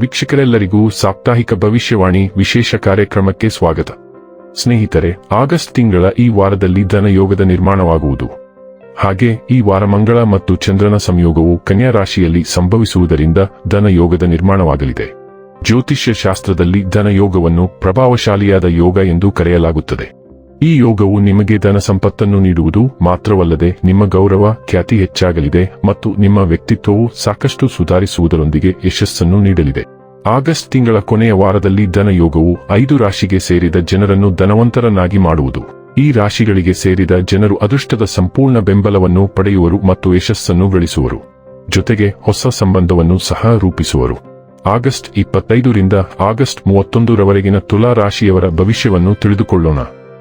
ವೀಕ್ಷಕರೆಲ್ಲರಿಗೂ ಸಾಪ್ತಾಹಿಕ ಭವಿಷ್ಯವಾಣಿ ವಿಶೇಷ ಕಾರ್ಯಕ್ರಮಕ್ಕೆ ಸ್ವಾಗತ. ಸ್ನೇಹಿತರೆ, ಆಗಸ್ಟ್ ತಿಂಗಳ ಈ ವಾರದಲ್ಲಿ ಧನಯೋಗದ ನಿರ್ಮಾಣವಾಗುವುದು. ಹಾಗೆ ಈ ವಾರ ಮಂಗಳ ಮತ್ತು ಚಂದ್ರನ ಸಂಯೋಗವು ಕನ್ಯಾ ರಾಶಿಯಲ್ಲಿ ಸಂಭವಿಸುವುದರಿಂದ ಧನಯೋಗದ ನಿರ್ಮಾಣವಾಗಲಿದೆ. ಜ್ಯೋತಿಷ್ಯ ಶಾಸ್ತ್ರದಲ್ಲಿ ಧನಯೋಗವನ್ನು ಪ್ರಭಾವಶಾಲಿಯಾದ ಯೋಗ ಎಂದು ಕರೆಯಲಾಗುತ್ತದೆ. ಈ ಯೋಗವು ನಿಮಗೆ ಧನ ಸಂಪತ್ತನ್ನು ನೀಡುವುದು ಮಾತ್ರವಲ್ಲದೆ ನಿಮ್ಮ ಗೌರವ ಖ್ಯಾತಿ ಹೆಚ್ಚಾಗಲಿದೆ ಮತ್ತು ನಿಮ್ಮ ವ್ಯಕ್ತಿತ್ವವು ಸಾಕಷ್ಟು ಸುಧಾರಿಸುವುದರೊಂದಿಗೆ ಯಶಸ್ಸನ್ನು ನೀಡಲಿದೆ. ಆಗಸ್ಟ್ ತಿಂಗಳ ಕೊನೆಯ ವಾರದಲ್ಲಿ ಧನಯೋಗವು ಐದು ರಾಶಿಗೆ ಸೇರಿದ ಜನರನ್ನು ಧನವಂತರನ್ನಾಗಿ ಮಾಡುವುದು. ಈ ರಾಶಿಗಳಿಗೆ ಸೇರಿದ ಜನರು ಅದೃಷ್ಟದ ಸಂಪೂರ್ಣ ಬೆಂಬಲವನ್ನು ಪಡೆಯುವರು ಮತ್ತು ಯಶಸ್ಸನ್ನು ಗಳಿಸುವರು. ಜೊತೆಗೆ ಹೊಸ ಸಂಬಂಧವನ್ನು ಸಹ ರೂಪಿಸುವರು. ಆಗಸ್ಟ್ ಇಪ್ಪತ್ತೈದರಿಂದ ಆಗಸ್ಟ್ ಮೂವತ್ತೊಂದರವರೆಗಿನ ತುಲಾ ರಾಶಿಯವರ ಭವಿಷ್ಯವನ್ನು ತಿಳಿದುಕೊಳ್ಳೋಣ.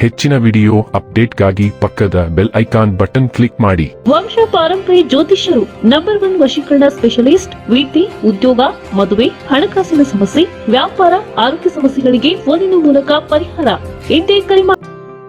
ಹೆಚ್ಚಿನ ವಿಡಿಯೋ ಅಪ್ಡೇಟ್ಗಾಗಿ ಪಕ್ಕದ ಬೆಲ್ ಐಕಾನ್ ಬಟನ್ ಕ್ಲಿಕ್ ಮಾಡಿ ವಂಶ ಪಾರಂಪರಿ ಜ್ಯೋತಿಷ್ಯರು ನಂಬರ್ ಒನ್ ವಶೀಕರಣ ಸ್ಪೆಷಲಿಸ್ಟ್ ವಿದ್ಯೆ ಉದ್ಯೋಗ ಮದುವೆ ಹಣಕಾಸಿನ ಸಮಸ್ಯೆ ವ್ಯಾಪಾರ ಆರೋಗ್ಯ ಸಮಸ್ಯೆಗಳಿಗೆ ಫೋನಿನ ಮೂಲಕ ಪರಿಹಾರ ಇಂದೇ ಕರೆ ಮಾಡಿ.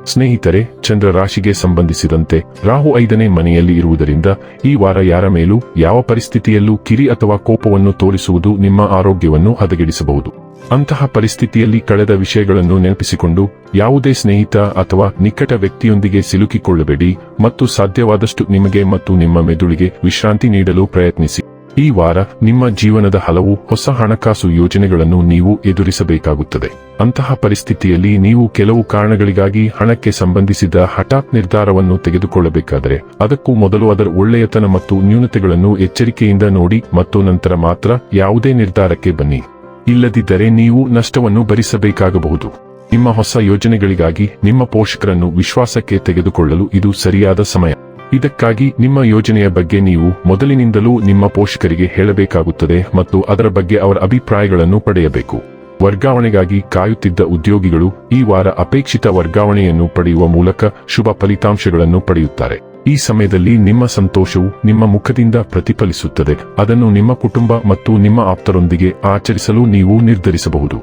ಸ್ನೇಹಿತರೆ ಚಂದ್ರ ರಾಶಿಗೆ ಸಂಬಂಧಿಸಿದಂತೆ ರಾಹು ಐದನೇ ಮನೆಯಲ್ಲಿ ಇರುವುದರಿಂದ ಈ ವಾರ ಯಾರ ಮೇಲೂ ಯಾವ ಪರಿಸ್ಥಿತಿಯಲ್ಲೂ ಕಿರಿ ಅಥವಾ ಕೋಪವನ್ನು ತೋರಿಸುವುದು ನಿಮ್ಮ ಆರೋಗ್ಯವನ್ನು ಹದಗೆಡಿಸಬಹುದು ಅಂತಹ ಪರಿಸ್ಥಿತಿಯಲ್ಲಿ ಕಳೆದ ವಿಷಯಗಳನ್ನು ನೆನಪಿಸಿಕೊಂಡು ಯಾವುದೇ ಸ್ನೇಹಿತ ಅಥವಾ ನಿಕಟ ವ್ಯಕ್ತಿಯೊಂದಿಗೆ ಸಿಲುಕಿಕೊಳ್ಳಬೇಡಿ ಮತ್ತು ಸಾಧ್ಯವಾದಷ್ಟು ನಿಮಗೆ ಮತ್ತು ನಿಮ್ಮ ಮೆದುಳಿಗೆ ವಿಶ್ರಾಂತಿ ನೀಡಲು ಪ್ರಯತ್ನಿಸಿ. ಈ ವಾರ ನಿಮ್ಮ ಜೀವನದ ಹಲವು ಹೊಸ ಹಣಕಾಸು ಯೋಜನೆಗಳನ್ನು ನೀವು ಎದುರಿಸಬೇಕಾಗುತ್ತದೆ. ಅಂತಹ ಪರಿಸ್ಥಿತಿಯಲ್ಲಿ ನೀವು ಕೆಲವು ಕಾರಣಗಳಿಗಾಗಿ ಹಣಕ್ಕೆ ಸಂಬಂಧಿಸಿದ ಹಠಾತ್ ನಿರ್ಧಾರವನ್ನು ತೆಗೆದುಕೊಳ್ಳಬೇಕಾದರೆ ಅದಕ್ಕೂ ಮೊದಲು ಅದರ ಒಳ್ಳೆಯತನ ಮತ್ತು ನ್ಯೂನತೆಗಳನ್ನು ಎಚ್ಚರಿಕೆಯಿಂದ ನೋಡಿ ಮತ್ತು ನಂತರ ಮಾತ್ರ ಯಾವುದೇ ನಿರ್ಧಾರಕ್ಕೆ ಬನ್ನಿ. ಇಲ್ಲದಿದ್ದರೆ ನೀವು ನಷ್ಟವನ್ನು ಭರಿಸಬೇಕಾಗಬಹುದು. ನಿಮ್ಮ ಹೊಸ ಯೋಜನೆಗಳಿಗಾಗಿ ನಿಮ್ಮ ಪೋಷಕರನ್ನು ವಿಶ್ವಾಸಕ್ಕೆ ತೆಗೆದುಕೊಳ್ಳಲು ಇದು ಸರಿಯಾದ ಸಮಯ. ಇದಕ್ಕಾಗಿ ನಿಮ್ಮ ಯೋಜನೆಯ ಬಗ್ಗೆ ನೀವು ಮೊದಲಿನಿಂದಲೂ ನಿಮ್ಮ ಪೋಷಕರಿಗೆ ಹೇಳಬೇಕಾಗುತ್ತದೆ ಮತ್ತು ಅದರ ಬಗ್ಗೆ ಅವರ ಅಭಿಪ್ರಾಯಗಳನ್ನು ಪಡೆಯಬೇಕು. ವರ್ಗಾವಣೆಗಾಗಿ ಕಾಯುತ್ತಿದ್ದ ಉದ್ಯೋಗಿಗಳು ಈ ವಾರ ಅಪೇಕ್ಷಿತ ವರ್ಗಾವಣೆಯನ್ನು ಪಡೆಯುವ ಮೂಲಕ ಶುಭ ಫಲಿತಾಂಶಗಳನ್ನು ಪಡೆಯುತ್ತಾರೆ. ಈ ಸಮಯದಲ್ಲಿ ನಿಮ್ಮ ಸಂತೋಷವು ನಿಮ್ಮ ಮುಖದಿಂದ ಪ್ರತಿಫಲಿಸುತ್ತದೆ. ಅದನ್ನು ನಿಮ್ಮ ಕುಟುಂಬ ಮತ್ತು ನಿಮ್ಮ ಆಪ್ತರೊಂದಿಗೆ ಆಚರಿಸಲು ನೀವು ನಿರ್ಧರಿಸಬಹುದು.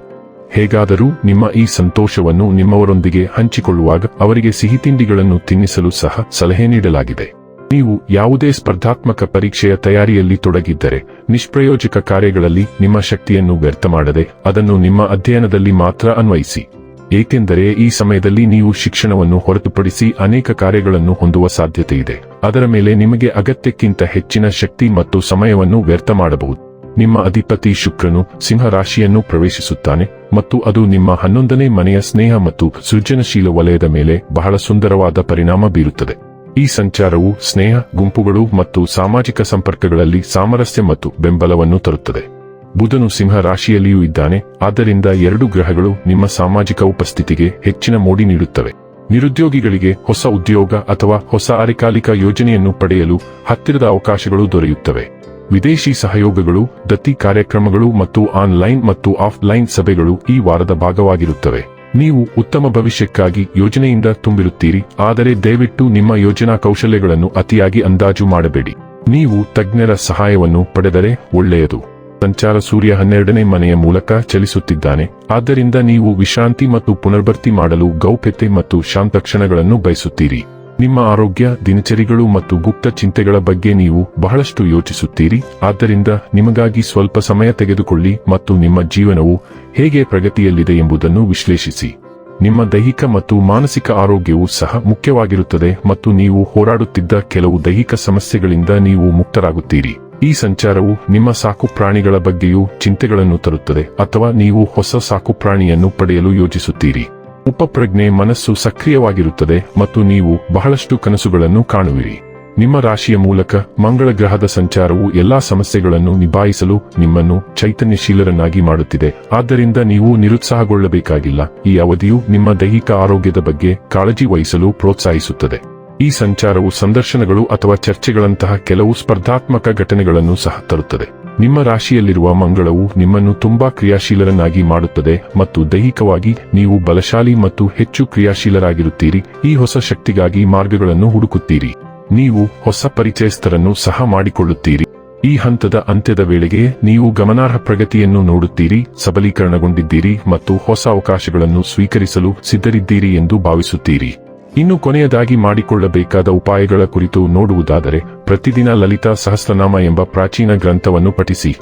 ಹೇಗಾದರೂ ನಿಮ್ಮ ಈ ಸಂತೋಷವನ್ನು ನಿಮ್ಮವರೊಂದಿಗೆ ಹಂಚಿಕೊಳ್ಳುವಾಗ ಅವರಿಗೆ ಸಿಹಿತಿಂಡಿಗಳನ್ನು ತಿನ್ನಿಸಲು ಸಹ ಸಲಹೆ ನೀಡಲಾಗಿದೆ. ನೀವು ಯಾವುದೇ ಸ್ಪರ್ಧಾತ್ಮಕ ಪರೀಕ್ಷೆಯ ತಯಾರಿಯಲ್ಲಿ ತೊಡಗಿದ್ದರೆ, ನಿಷ್ಪ್ರಯೋಜಕ ಕಾರ್ಯಗಳಲ್ಲಿ ನಿಮ್ಮ ಶಕ್ತಿಯನ್ನು ವ್ಯರ್ಥ ಮಾಡದೆ ಅದನ್ನು ನಿಮ್ಮ ಅಧ್ಯಯನದಲ್ಲಿ ಮಾತ್ರ ಅನ್ವಯಿಸಿ. ಏಕೆಂದರೆ ಈ ಸಮಯದಲ್ಲಿ ನೀವು ಶಿಕ್ಷಣವನ್ನು ಹೊರತುಪಡಿಸಿ ಅನೇಕ ಕಾರ್ಯಗಳನ್ನು ಹೊಂದುವ ಸಾಧ್ಯತೆ ಇದೆ ಅದರ ಮೇಲೆ ನಿಮಗೆ ಅಗತ್ಯಕ್ಕಿಂತ ಹೆಚ್ಚಿನ ಶಕ್ತಿ ಮತ್ತು ಸಮಯವನ್ನು ವ್ಯರ್ಥ ಮಾಡಬಹುದು. ನಿಮ್ಮ ಅಧಿಪತಿ ಶುಕ್ರನು ಸಿಂಹ ರಾಶಿಯನ್ನು ಪ್ರವೇಶಿಸುತ್ತಾನೆ ಮತ್ತು ಅದು ನಿಮ್ಮ ಹನ್ನೊಂದನೇ ಮನೆಯ ಸ್ನೇಹ ಮತ್ತು ಸೃಜನಶೀಲ ವಲಯದ ಮೇಲೆ ಬಹಳ ಸುಂದರವಾದ ಪರಿಣಾಮ ಬೀರುತ್ತದೆ. ಈ ಸಂಚಾರವು ಸ್ನೇಹ, ಗುಂಪುಗಳು ಮತ್ತು ಸಾಮಾಜಿಕ ಸಂಪರ್ಕಗಳಲ್ಲಿ ಸಾಮರಸ್ಯ ಮತ್ತು ಬೆಂಬಲವನ್ನು ತರುತ್ತದೆ. ಬುಧನು ಸಿಂಹ ರಾಶಿಯಲ್ಲಿಯೂ ಇದ್ದಾನೆ, ಆದ್ದರಿಂದ ಎರಡು ಗ್ರಹಗಳು ನಿಮ್ಮ ಸಾಮಾಜಿಕ ಉಪಸ್ಥಿತಿಗೆ ಹೆಚ್ಚಿನ ಮೋಡಿ ನೀಡುತ್ತವೆ. ನಿರುದ್ಯೋಗಿಗಳಿಗೆ ಹೊಸ ಉದ್ಯೋಗ ಅಥವಾ ಹೊಸ ಅರೆಕಾಲಿಕ ಯೋಜನೆಯನ್ನು ಪಡೆಯಲು ಹತ್ತಿರದ ಅವಕಾಶಗಳು ದೊರೆಯುತ್ತವೆ. ವಿದೇಶಿ ಸಹಯೋಗಗಳು, ದತ್ತಿ ಕಾರ್ಯಕ್ರಮಗಳು ಮತ್ತು ಆನ್ಲೈನ್ ಮತ್ತು ಆಫ್ಲೈನ್ ಸಭೆಗಳು ಈ ವಾರದ ಭಾಗವಾಗಿರುತ್ತವೆ. ನೀವು ಉತ್ತಮ ಭವಿಷ್ಯಕ್ಕಾಗಿ ಯೋಜನೆಯಿಂದ ತುಂಬಿರುತ್ತೀರಿ, ಆದರೆ ದಯವಿಟ್ಟು ನಿಮ್ಮ ಯೋಜನಾ ಕೌಶಲ್ಯಗಳನ್ನು ಅತಿಯಾಗಿ ಅಂದಾಜು ಮಾಡಬೇಡಿ. ನೀವು ತಜ್ಞರ ಸಹಾಯವನ್ನು ಪಡೆದರೆ ಒಳ್ಳೆಯದು. ಸಂಚಾರ ಸೂರ್ಯ ಹನ್ನೆರಡನೇ ಮನೆಯ ಮೂಲಕ ಚಲಿಸುತ್ತಿದ್ದಾನೆ. ಆದ್ದರಿಂದ ನೀವು ವಿಶ್ರಾಂತಿ ಮತ್ತು ಪುನರ್ಭರ್ತಿ ಮಾಡಲು ಗೌಪ್ಯತೆ ಮತ್ತು ಶಾಂತಕ್ಷಣಗಳನ್ನು ಬಯಸುತ್ತೀರಿ. ನಿಮ್ಮ ಆರೋಗ್ಯ, ದಿನಚರಿಗಳು ಮತ್ತು ಗುಪ್ತ ಚಿಂತೆಗಳ ಬಗ್ಗೆ ನೀವು ಬಹಳಷ್ಟು ಯೋಚಿಸುತ್ತೀರಿ. ಆದ್ದರಿಂದ ನಿಮಗಾಗಿ ಸ್ವಲ್ಪ ಸಮಯ ತೆಗೆದುಕೊಳ್ಳಿ ಮತ್ತು ನಿಮ್ಮ ಜೀವನವು ಹೇಗೆ ಪ್ರಗತಿಯಲ್ಲಿದೆ ಎಂಬುದನ್ನು ವಿಶ್ಲೇಷಿಸಿ. ನಿಮ್ಮ ದೈಹಿಕ ಮತ್ತು ಮಾನಸಿಕ ಆರೋಗ್ಯವು ಸಹ ಮುಖ್ಯವಾಗಿರುತ್ತದೆ ಮತ್ತು ನೀವು ಹೋರಾಡುತ್ತಿದ್ದ ಕೆಲವು ದೈಹಿಕ ಸಮಸ್ಯೆಗಳಿಂದ ನೀವು ಮುಕ್ತರಾಗುತ್ತೀರಿ. ಈ ಸಂಚಾರವು ನಿಮ್ಮ ಸಾಕು ಪ್ರಾಣಿಗಳ ಬಗ್ಗೆಯೂ ಚಿಂತೆಗಳನ್ನು ತರುತ್ತದೆ ಅಥವಾ ನೀವು ಹೊಸ ಸಾಕು ಪ್ರಾಣಿಯನ್ನು ಪಡೆಯಲು ಯೋಜಿಸುತ್ತೀರಿ ಉಪಪ್ರಜ್ಞೆ ಮನಸ್ಸು ಸಕ್ರಿಯವಾಗಿರುತ್ತದೆ ಮತ್ತು ನೀವು ಬಹಳಷ್ಟು ಕನಸುಗಳನ್ನು ಕಾಣುವಿರಿ. ನಿಮ್ಮ ರಾಶಿಯ ಮೂಲಕ ಮಂಗಳ ಗ್ರಹದ ಸಂಚಾರವು ಎಲ್ಲಾ ಸಮಸ್ಯೆಗಳನ್ನು ನಿಭಾಯಿಸಲು ನಿಮ್ಮನ್ನು ಚೈತನ್ಯಶೀಲರನ್ನಾಗಿ ಮಾಡುತ್ತಿದೆ. ಆದ್ದರಿಂದ ನೀವು ನಿರುತ್ಸಾಹಗೊಳ್ಳಬೇಕಾಗಿಲ್ಲ. ಈ ಅವಧಿಯು ನಿಮ್ಮ ದೈಹಿಕ ಆರೋಗ್ಯದ ಬಗ್ಗೆ ಕಾಳಜಿ ವಹಿಸಲು ಪ್ರೋತ್ಸಾಹಿಸುತ್ತದೆ. ಈ ಸಂಚಾರವು ಸಂದರ್ಶನಗಳು ಅಥವಾ ಚರ್ಚೆಗಳಂತಹ ಕೆಲವು ಸ್ಪರ್ಧಾತ್ಮಕ ಘಟನೆಗಳನ್ನು ಸಹ ತರುತ್ತದೆ. ನಿಮ್ಮ ರಾಶಿಯಲ್ಲಿರುವ ಮಂಗಳವು ನಿಮ್ಮನ್ನು ತುಂಬಾ ಕ್ರಿಯಾಶೀಲರನ್ನಾಗಿ ಮಾಡುತ್ತದೆ ಮತ್ತು ದೈಹಿಕವಾಗಿ ನೀವು ಬಲಶಾಲಿ ಮತ್ತು ಹೆಚ್ಚು ಕ್ರಿಯಾಶೀಲರಾಗಿರುತ್ತೀರಿ. ಈ ಹೊಸ ಶಕ್ತಿಗಾಗಿ ಮಾರ್ಗಗಳನ್ನು ಹುಡುಕುತ್ತೀರಿ. ನೀವು ಹೊಸ ಪರಿಚಯಸ್ಥರನ್ನು ಸಹ ಮಾಡಿಕೊಳ್ಳುತ್ತೀರಿ. ಈ ಹಂತದ ಅಂತ್ಯದ ವೇಳೆಗೆ ನೀವು ಗಮನಾರ್ಹ ಪ್ರಗತಿಯನ್ನು ನೋಡುತ್ತೀರಿ, ಸಬಲೀಕರಣಗೊಂಡಿದ್ದೀರಿ ಮತ್ತು ಹೊಸ ಅವಕಾಶಗಳನ್ನು ಸ್ವೀಕರಿಸಲು ಸಿದ್ಧರಿದ್ದೀರಿ ಎಂದು ಭಾವಿಸುತ್ತೀರಿ. ಇನ್ನು ಕೊನೆಯದಾಗಿ ಮಾಡಿಕೊಳ್ಳಬೇಕಾದ ಉಪಾಯಗಳ ಕುರಿತು ನೋಡುವುದಾದರೆ, ಪ್ರತಿದಿನ ಲಲಿತಾ ಸಹಸ್ರನಾಮ ಎಂಬ ಪ್ರಾಚೀನ ಗ್ರಂಥವನ್ನು ಪಠಿಸಿ.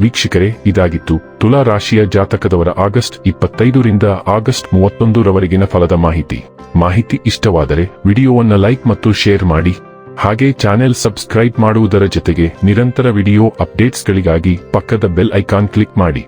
ವೀಕ್ಷಕರೇ, ಇದಾಗಿತ್ತು. ತುಲಾ ರಾಶಿಯ ಜಾತಕದವರ ಆಗಸ್ಟ್ ಇಪ್ಪತ್ತೈದರಿಂದ ಆಗಸ್ಟ್ ಮೂವತ್ತೊಂದರವರೆಗಿನ ಫಲದ ಮಾಹಿತಿ. ಮಾಹಿತಿ ಇಷ್ಟವಾದರೆ, ವಿಡಿಯೋವನ್ನು ಲೈಕ್ ಮತ್ತು ಶೇರ್ ಮಾಡಿ. ಹಾಗೆ ಚಾನೆಲ್ ಸಬ್ಸ್ಕ್ರೈಬ್ ಮಾಡುವುದರ ಜೊತೆಗೆ ನಿರಂತರ ವಿಡಿಯೋ ಅಪ್ಡೇಟ್ಸ್ಗಳಿಗಾಗಿ ಪಕ್ಕದ ಬೆಲ್ ಐಕಾನ್ ಕ್ಲಿಕ್ ಮಾಡಿ.